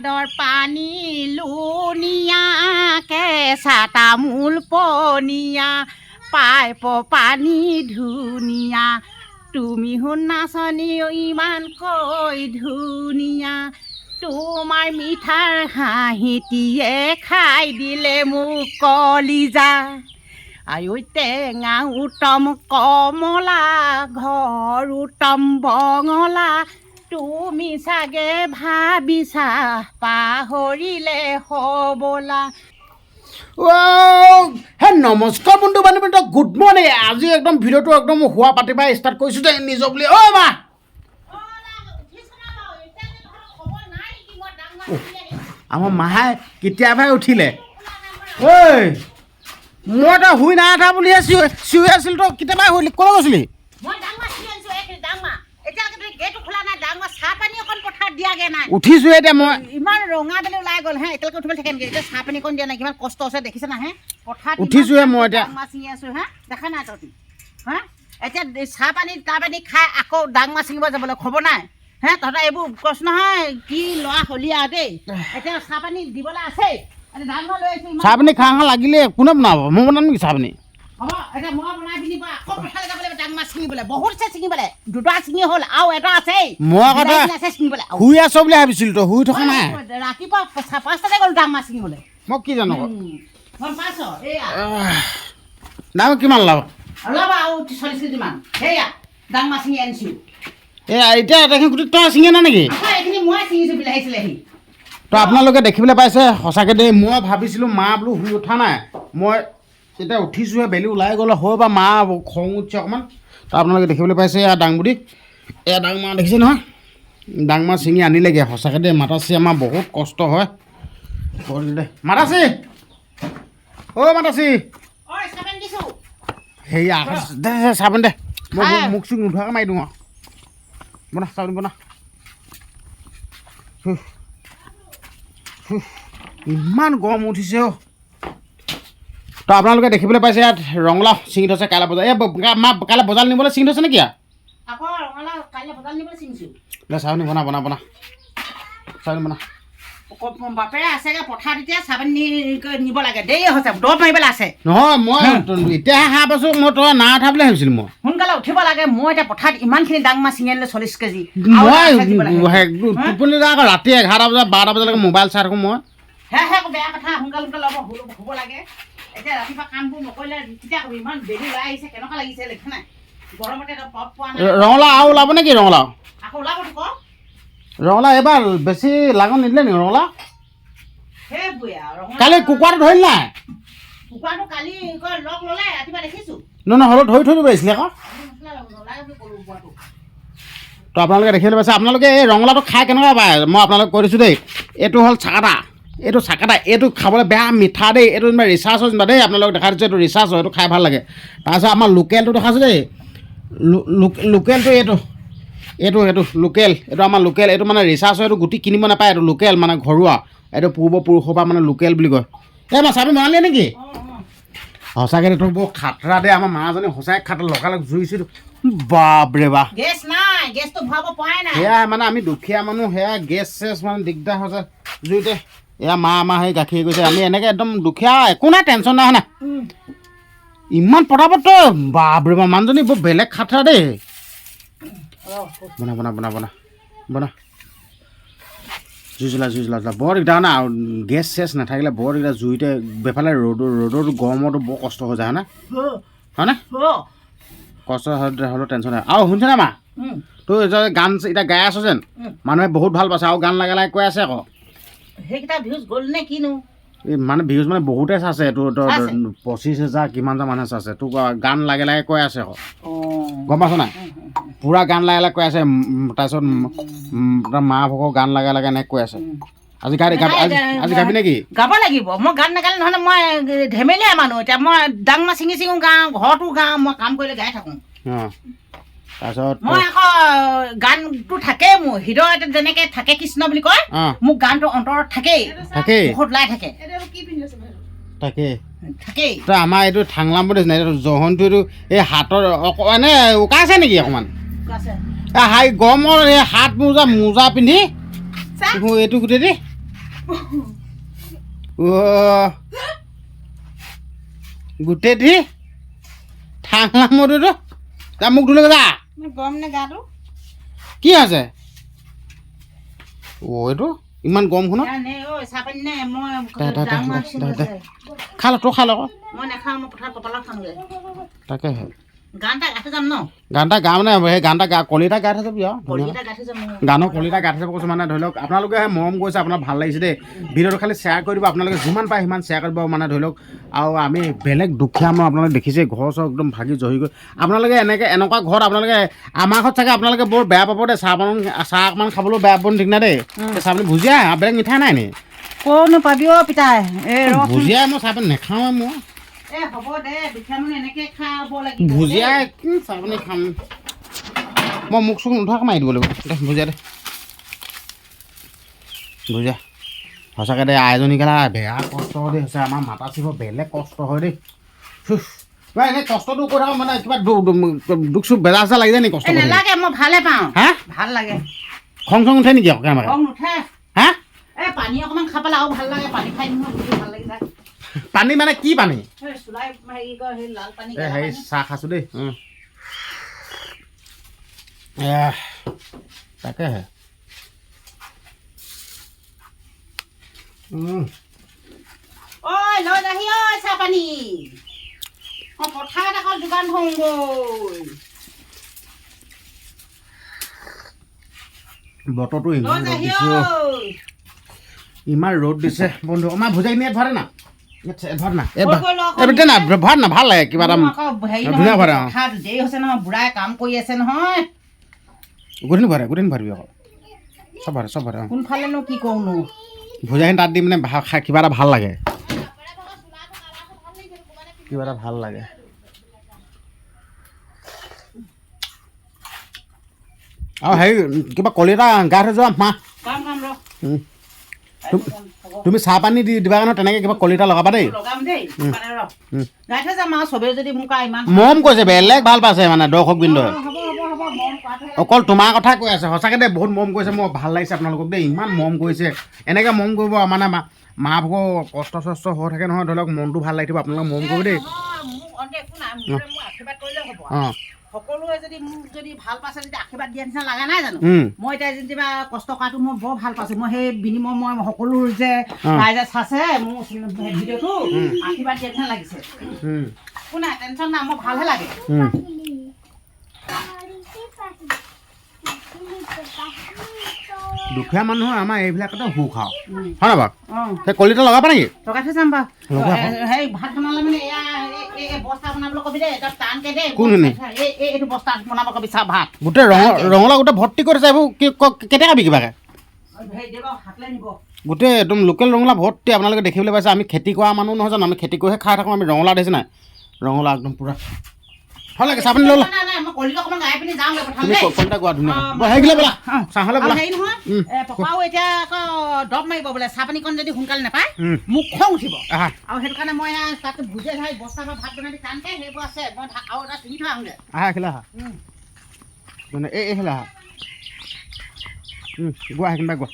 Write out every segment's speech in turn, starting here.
বাঁদৰ পানী লুনিয়া, কেঁচা তামোল পনীয়া, পাইপ পানী ধুনীয়া। তুমি শুনাচনি ইমানকৈ ধুনীয়া। তোমাৰ মিঠাৰ হাঁহিটিয়ে খাই দিলে মোক কলিজা। আয়ৈ টেঙা উত্তম কমলা ঘৰ উত্তম বঙলা। তুমি চাগে ভাবিছা, পাহৰিলে হ'বলা। হে, নমস্কাৰ বন্ধু বান্ধৱী গুড মৰ্ণিং। আজি একদম ভিডিঅ'টো একদম হোৱা পাতিৰ পৰা ষ্টাৰ্ট কৰিছোঁ দেই নিজৰ বুলি। অ' মা! আমাৰ মাহে কেতিয়াবাই উঠিলে। ঐ! মই তই শুই নাই উঠা বুলিহে চিঞৰি আছিল, তই কেতিয়াবাই শুই ক'লৈ গৈছিলি মই ডাঙৰ চিৰি আনিছোঁ এই ডাঙৰ এতিয়ালৈকে তুমি গেটো খোলা নাই ডাঙৰ চাহ পানী অকণ পথাৰত দিয়াগৈ নাই। উঠিছোঁ এতিয়া মই। ইমান ৰঙা বেলি ওলাই গ'ল হে এতিয়ালৈকে উঠিবলৈ থাকে নেকি এতিয়া চাহ পানী অকণ দিয়া নাই কিমান কষ্ট আছে দেখিছে না হে? পথাৰত উঠিছোঁহে মই এতিয়া। মাছ ছিঙি আছোঁ হে দেখা নাই তহঁতি। হা? এতিয়া চাহ পানী তাহ পানী খাই আকৌ ডাং মাছ ছিঙিব যাবলৈ খবৰ নাই। হে তহঁতৰ এইবোৰ কৈছো নহয় কি ল'ৰা হলিয়া দেই। এতিয়া চাহ পানী দিবলৈ আছেই চাহ পানী খাওঁ লাগিলে কোনে বনাব? মই বনাম নেকি চাহ পানী হ'ব এতিয়া মই বনাই পিনি বা আকৌ পথাৰলৈ যাব লাগিব ডাং মাছ ছিঙিবলৈ? বহুত আছে ছিঙিবলৈ। দুটা ছিঙি হ'ল আৰু এটা আছেই মই তই আছে ছিঙিবলৈ। শুই আছ বুলি ভাবিছিলোঁ তই শুই থকা নাই। ৰাতিপুৱা পাঁচটাতে গ'লো ডাং মাছ ছিঙিবলৈ। মই কি জানো গম পাইছ? এয়া দাম কিমান লাভ অলপ আৰু চল্লিছ কেজিমান সেয়া ডাং মাছ ছিঙি আনিছোঁ। এই এতিয়া দেখি গোটেই তই ছিঙি আনা নেকি? আকৌ এইখিনি মই ছিঙিছোঁ তো আপোনালোকে দেখিবলৈ পাইছে সঁচাকৈ দেই মই ভাবিছিলোঁ মা বোলো শুই উঠা নাই। মই এতিয়া উঠিছোঁহে বেলি ওলাই গ'লে হয় বা মা খং উঠিছে অকণমান। তো আপোনালোকে দেখিবলৈ পাইছে এয়া ডাংবুটি এয়া ডাং মাছ দেখিছে নহয়? ডাং মাছ ছিঙি আনিলেগৈ সঁচাকৈ দেই। মাতাচি আমাৰ বহুত কষ্ট হয়। মাতাচি অ' মাতাচি হেৰি আকাশ দে চাবোন দে। মই। মোক চুক নোধোৱাকৈ মাৰি দিওঁ আৰু বনা চাবোন বনা। ইমান গৰম উঠিছে অ' তো আপোনালোকে দেখিবলৈ পাইছে ইয়াত ৰঙালাও ছিঙি থৈছে কাইলৈ বজাৰ এই মা কাইলৈ বজাৰ নিবলৈ ছিঙি থৈছে নেকি চাউনি বনা বনা বনা। চাউনি বনা। ক- বাপেৰে আছেগৈ পথাৰত এতিয়া চাবেন নি নিব লাগে দেৰি হৈছে দৰৱ মাৰিবলৈ আছে। নহয় মই এতিয়াহে সাৰ পাইছোঁ মই তই না উঠা বুলি ভাবিছিলোঁ মই। সোনকালে উঠিব লাগে মই এতিয়া পথাৰত ইমানখিনি ডাং মাছ ছিঙি আনিলোঁ চল্লিছ কেজি। আৰু মই এটা দিব লাগে। হে- টোপনি যায় আকৌ ৰাতি এঘাৰটা বজাত বাৰটা বজালৈকে মোবাইল চাই থাকোঁ মই। হে হে বেয়া কথা সোনকালে সোনকালে হ'ব হ'ব- হ'ব লাগে। এতিয়া ৰাতিপুৱা কামবোৰ নকৰিলে কেতিয়া কৰিবি ইমান বেলি ওলাই আহিছে কেনেকুৱা লাগিছে লেখা নাই? গৰমতে পপ পোৱা নাই। ৰঙালাও আৰু ওলাব নেকি ৰঙালাও? আকৌ ওলাবতো ক ৰঙালাও এইবাৰ বেছি লাগন নিদিলে নেকি ৰঙালাও? কালি কুকুৰাটো ধৰিল নাই? কুকুৰাটো কালি লগ ল'লে ৰাতিপুৱা দেখিছোঁ। নহয় নহয় হ'লেও ধৰি থৈ দিব পাৰিছিলে আকৌ। তো আপোনালোকে দেখিবলৈ পাইছে আপোনালোকে এই ৰঙালাওটো খাই কেনেকুৱা পায়? মই আপোনালোকক কৈ দিছোঁ দেই। এইটো হ'ল চাকাটা। এইটো চাকাটা এইটো খাবলৈ বেয়া মিঠা দেই এইটো যেনিবা ৰিচাৰ্জ হয় যেনিবা দেই আপোনালোকক দেখাই দিছোঁ এইটো ৰিচাৰ্জ হয় এইটো খাই ভালো লাগে। তাৰপিছত আমাৰ লোকেলটো দেখাইছোঁ দেই লোকেলটো এইটো এইটো এইটো লোকেল এইটো আমাৰ লোকেল এইটো মানে ৰিচাৰ্জ হয় এইটো গুটি কিনিব নাপায় এইটো লোকেল মানে ঘৰুৱা এইটো পূৰ্বপুৰুষৰ পৰা মানে লোকেল বুলি কয়। এই মাছ আপুনি বনালি নেকি? সঁচাকৈ এইটো বৰ খাতৰা দেই আমাৰ মাজনী সঁচাই খাতৰা লগালগ জুইছিলোঁ বাপৰে বাপ। গেছ নাই গেছটো ভৰাব সেয়া মানে আমি দুখীয়া মানুহ সেয়া গেছ চেছ মানে দিগদাৰ হৈছে। জুইতে এয়া মা আমাৰ সেই গাখীৰ গৈছে। আমি এনেকৈ একদম দুখীয়া একো নাই টেনশ্যন নাই না। ইমান পটাপট বাপৰে বাপ মানুহজনী বৰ বেলেগ খাতৰা দেই। বনা বনা বনা বনা বনা। জুই জ্বলা জুই জ্বলা জ্বলা বৰ দিগদাৰ না গেছ চেছ নাথাকিলে বৰ দিগদাৰ জুইতে বেফালে ৰ'দৰ ৰ'দৰ গৰমতো বৰ কষ্ট হৈ যায় হয়নে হয়নে কষ্ট হ'লে হ'লেও টেনশ্যন নাই। আৰু শুনিছেনে মা? তই গান এতিয়া গাই আছ যেন? মানুহে বহুত ভালো পাইছে আৰু গান লাগে লাগে কৈ আছে আকৌ। সেইকেইটা ভিউজ গ'ল নে কিনো? মানে ভিউজ মানে বহুতে চাইছে তোৰ? পঁচিছ হাজাৰ কিমানটা মানুহে চাইছে তোক গান লাগে লাগে কৈ আছে আকৌ। গম পাইছ নাই? পূৰা গান লাগে লাগে কৈ আছে তাৰপিছত মা ভকৰ গান লাগে লাগে এনেকৈ কৈ আছে। আজি গাবি আজি গাবি নেকি? গাব লাগিব। মই গান নাগালে নহ'লে মই ধেমেলীয়া মানুহ। এতিয়া মই ডাং মাছ ছিঙি ছিঙো গাওঁ ঘৰতো গাওঁ মই কাম কৰিলে গাই থাকোঁ। তাৰপিছত মই আকৌ গানটো থাকেই মোৰ হৃদয়ত যেনেকে থাকে কৃষ্ণ বুলি কয় অঁ। মোক গানটো অন্তৰত থাকেই। মুখত ওলাই থাকে। তাকেই থাকেই। তই আমাৰ এইটো থাংলাম বুলি নাই এইটো জহনটো এইটো এই হাতৰ এনে উকা আছে নেকি অকণমান? হাই গৰমৰ এই হাত মোজা মোজা পিন্ধি এইটো গোটেই দি। অ' গোটেই দি। মৰুটো মোক ধুলে যা। গৰম নে গাটো? কি আছে? অ' এইটো? ইমান গৰম শুন। খাল তই খাল আকৌ। তাকেহে। গান এটা যাম ন? গান এটা গা মানে সেই গান এটা গা কলি এটা গাই থৈ যাবি গাঠি গানৰ কলি গাই থৈ যাব কৈছোঁ মানে ধৰি লওক আপোনালোকে মৰম কৰিছে আপোনাৰ ভালো লাগিছে দেই। ভিডিঅ'টো খালি শ্বেয়াৰ কৰি দিব আপোনালোকে যিমান পাৰে সিমান শ্বেয়াৰ কৰিব মানে ধৰি লওক আৰু আমি বেলেগ দুখীয়া মানুহ আপোনালোকে দেখিছে ঘৰ চৰ একদম ভাগি জহি গৈ। আপোনালোকে এনেকৈ এনেকুৱা ঘৰত আপোনালোকে আমাৰ ঘৰত চাগে আপোনালোকে বৰ বেয়া পাব দেই চাহ অকণমান চাহ অকণমান খাবলৈও বেয়া পাব ঠিক নাই দেই চাহ পানী ভুজিয়া বেলেগ মিঠাই নাই নি? ক'নো পাবি অ' পিতাই? ভুজিয়া মই চাহ পানী নাখাওঁ মই। এ হ'ব দে দুখীয়া মানুহ এনেকে খাব লাগিব ভুজিয়া কি খাম। মই মুখ চুখ নোধোৱাকৈ মাৰি দিব লাগিব। দে ভুজিয়া দে। ভুজিয়া সঁচাকৈ দে আইজনী কেলা বেয়া কষ্ট দেই হৈছে। আমাৰ মাতা চিব বেলেগ কষ্ট হয় দেই। মই এনেই কষ্টটো কৰি থাকোঁ মানে কিবা দুখ চুখ বেজা চেজা লাগি যায় নেকি কষ্ট নালাগে মই ভালে পাওঁ। হা? ভালো লাগে। খং চং উঠে নেকি আকৌ কেনেবাকৈ? খং নুঠে। হা? এই পানী অকণমান খাই পেলাই আৰু ভালো লাগে পানী খাই ভালো লাগি যায়। পানী মানে কি পানী? হেৰি পানী পানী। চাহ খাইছোঁ দেই। তাকেহে। ঐ লৈ যাহি ঐ চাহপানী মই পথাৰত আকৌ যোগান ধৰোঁগৈ। বতৰটো ইমান ৰ'দ দিছে ইমান ৰ'দ দিছে বন্ধু। আমাৰ ভুজাই ইয়াত ভৰে না? ভৰ না। গৈ গৈ ভৰ ভালো লাগে কিবা এটা। ধুনীয়া ভৰে দেৰি হৈছে নহয় বুঢ়াই কাম কৰি আছে নহয়। গোটেই ভৰে গোটেই ভৰিবি আকৌ। চব ভৰে চব ভৰে অঁ। কোনফালেনো কি কৰোঁনো? ভুজাখিনি তাত দি মানে খাই কিবা এটা ভালো লাগে। কিবা এটা ভালো লাগে। আৰু হেৰি কিবা কলি এটা গাই থৈ যোৱা মা। তুমি চাহ পানী দি দিবা কাৰণে তেনেকৈ কিবা কলি এটা লগাবা দেই। মানে মৰম কৈছে বেলেগ ভালো পাইছে মানে দৰ্শক কৰাটোহে অকল তোমাৰ কথা কৈ আছে সঁচাকৈ দেই বহুত মৰম কৰিছে মোৰ ভালো লাগিছে আপোনালোকক দেই ইমান মৰম কৰিছে এনেকৈ মৰম কৰিব মানে মা ভাগৰ কষ্ট চষ্ট হৈ থাকে নহয় ধৰি লওক মনটো ভালো লাগি থাকিব আপোনালোকক মৰম কৰিব দেই। অঁ। সকলোৱে যদি মোক যদি ভালো পাইছে যদি আশীৰ্বাদ দিয়া নিচিনা লগা নাই জানো? মই এতিয়া যেনিবা কষ্ট কৰাটো মই বৰ ভালো পাইছোঁ। মই সেই বিনিময় মই সকলো যে ৰাইজে চাইছে মোৰ ভিডিঅ'টো আশীৰ্বাদ দিয়া নিচিনা লাগিছে। একো নাই টেনশ্যন নাই মই ভালহে লাগে। দুখীয়া মানুহৰ আমাৰ এইবিলাকতে সুখ আৰু। হয় নাই বাৰু? সেই কলিটা লগাবা নেকি? লগাই থৈ যাম বাৰু। সেই ভাত বনালে মানে এয়া গোটেই ৰঙ ৰঙালাও গোটেই ভৰ্তি কৰিছে এইবোৰ কেতিয়া খাবি কিবাকে? গোটেই একদম লোকেল ৰঙালাও ভৰ্তি আপোনালোকে দেখিবলৈ পাইছে আমি খেতি কৰা মানুহ নহয় জানো আমি খেতি কৰিহে খাই থাকোঁ আমি ৰঙালাও দেখিছে নাই? ৰঙালাও একদম পূৰা ভাল লাগে চাহ পানী লৈ লা। নাই নাই মই কলিটো অকণমান গাই পিনি যাওঁগৈ তুমি পথাৰলৈ দেই কলিতা গোৱা ধুনীয়া অ, হেৰি গিলে বোলা চাহলৈ আৰু বোলা হেৰি নহয় উম। এ, পপাও এতিয়া আকৌ দৰৱ মাৰিব বোলে চাহ পানীকণ যদি সোনকালে নাপায় উম, মোক খং উঠিব। আহা। আৰু সেইটো কাৰণে মই এয়া তাতে ভুজে ধৰি বস্তা পৰা ভাত বনাই দি টানকে সেইবোৰ আছে। মই ভা- আৰু এটা চিঙি থৈ আহোঁগৈ। আহা এইফালে আহা। উম। মানে এই এইফালে আহা। উম, গোৱা সেইখিনি গোৱা।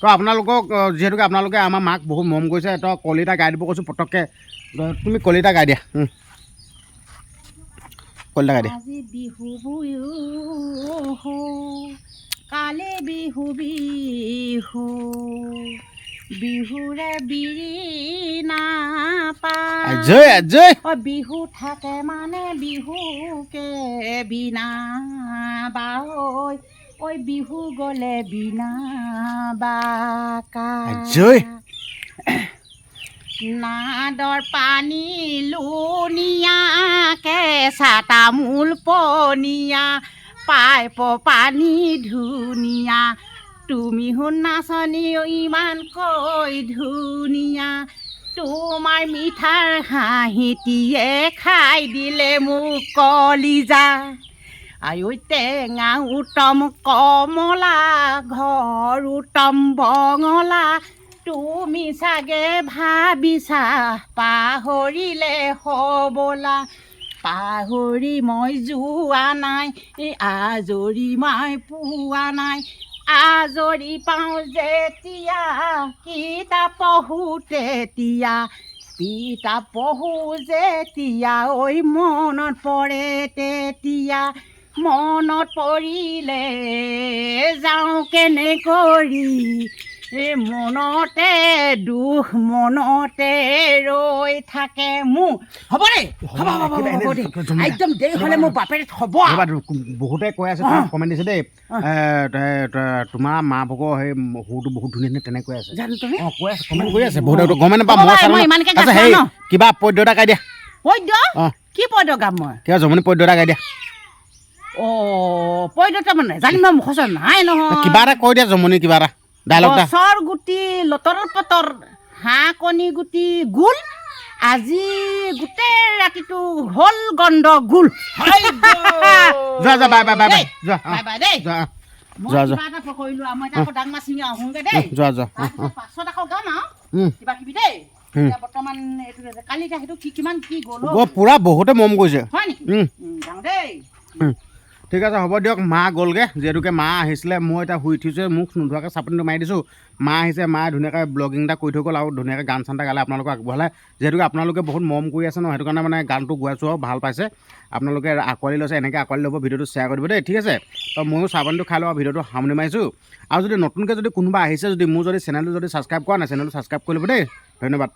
তো আপোনালোকক যিহেতুকে আপোনালোকে আমাৰ মাক বহুত মৰম কৰিছে তো কলিতা গাই দিব কৈছোঁ পটককৈ তুমি কলিতা গাই দিয়া। গাই দিয়া আজি বিহু বুয়ো কালি বিহু বিহু বিহুৰে বিৰি নাপায় বিহু থাকে মানে বিহুকে বিনা বাঐ ঐ বিহু গ'লে বিনা বাকা। নাদৰ পানী লুনিয়া কেঁচা তামোল পনীয়া পাইপ পানী ধুনীয়া। তুমি শুনাচনি ইমানকৈ ধুনীয়া। তোমাৰ মিঠাৰ হাঁহিটিয়ে খাই দিলে মোক কলিজা। আয়ৈ টেঙা উত্তম কমলা ঘৰ উত্তম বঙলা। তুমি চাগে ভাবিছা, পাহৰিলে হবলা। পাহৰি মই যোৱা নাই আজৰি মই পোৱা নাই। আজৰি পাওঁ যেতিয়া কিতাপ পঢ়োতে তিয়া। কিতাপ পঢ়ো যেতিয়া ঐ মনত পৰে তেতিয়া। মনত পৰিলে যাওঁ কেনে কৰি এ মনতে দুখ মনতে ৰৈ থাকে মোৰ হ'ব দেই হ'ব হ'ব হ'ব হ'ব দেই একদম দেৰি হ'লে মোৰ বাপেৰে আৰু। বহুতে কৈ আছে। কমেণ্ট দিছে দেই। তোমাৰ মা ভাগৰ সেই সুৰটো বহুত ধুনীয়া ধুনীয়া তেনে কৈ আছে। জানো তুমি? অঁ কৈ আছে কমেণ্ট কৰি আছে। বহুতে গমে নাপাওঁ মই ইমানকে আচ্ছা। কিবা পদ্য এটা গাই দিয়া। পদ্য? কি পদ্য গাম মই? কিবা জমনি পদ্য এটা গাই দিয়া। অ' পদ্য তাৰমানে জানিম মই মুখস্থ নাই নহয়। কিবা এটা কৈ দিয়া জমনি কিবা এটা। ডাইলগ গছৰ গুটি লতৰ পতৰ হাঁহ কণী গুটি গোল। আজি গোটেই ৰাতিটো হ'ল গন্ধ গোল যোৱা যোৱা বাই বাই বাই বাই দেই, যোৱা বাই বাই দেই। যোৱা যোৱা, যোৱা। কিবা এটা কৰিলোঁ আৰু মই এতিয়া আকৌ ডাং মাছ আহোঁগৈ দেই। যোৱা যোৱা পাছত আকৌ গাম আৰু। কিবা কিবি দেই। বৰ্তমান এইটো কালি সেইটো কি কিমান কি গ'ল পুৰা বহুতে মৰম কৰিছে হয় নেকি? যাওঁ দেই। ঠিক আছে, হ'ব দিয়ক, মা গ'লগৈ। যিহেতুকে মা আহিছিলে, মই এতিয়া শুই উঠিছোঁ মুখ নোধোৱাকৈ চাপনিটো মাৰি দিছোঁ। মা আহিছে মায়ে ধুনীয়াকৈ ব্লগিং এটা কৰি থৈ গ'ল আৰু ধুনীয়াকৈ গান চান এটা গালে আপোনালোকক আগবঢ়ালে। যিহেতুকে আপোনালোকে বহুত মৰম কৰি আছে ন, সেইটো কাৰণে মানে গানটো গোৱাইছোঁ আৰু ভালো পাইছে। আপোনালোকে আঁকোৱালি লৈছে, এনেকৈ আঁকোৱালি ল'ব, ভিডিঅ'টো শ্বেয়াৰ কৰি দিব দেই, ঠিক আছে? তো ময়ো চাহপানীটো খাই লওঁ আৰু ভিডিঅ'টো সামৰি মাৰিছোঁ। আৰু যদি নতুনকৈ যদি কোনোবা আহিছে, যদি মোৰ যদি চেনেলটো যদি ছাবস্ক্ৰাইব কৰা নাই চেনেলটো ছাবস্ক্ৰাইব কৰি ল'ব দেই। ধন্যবাদ।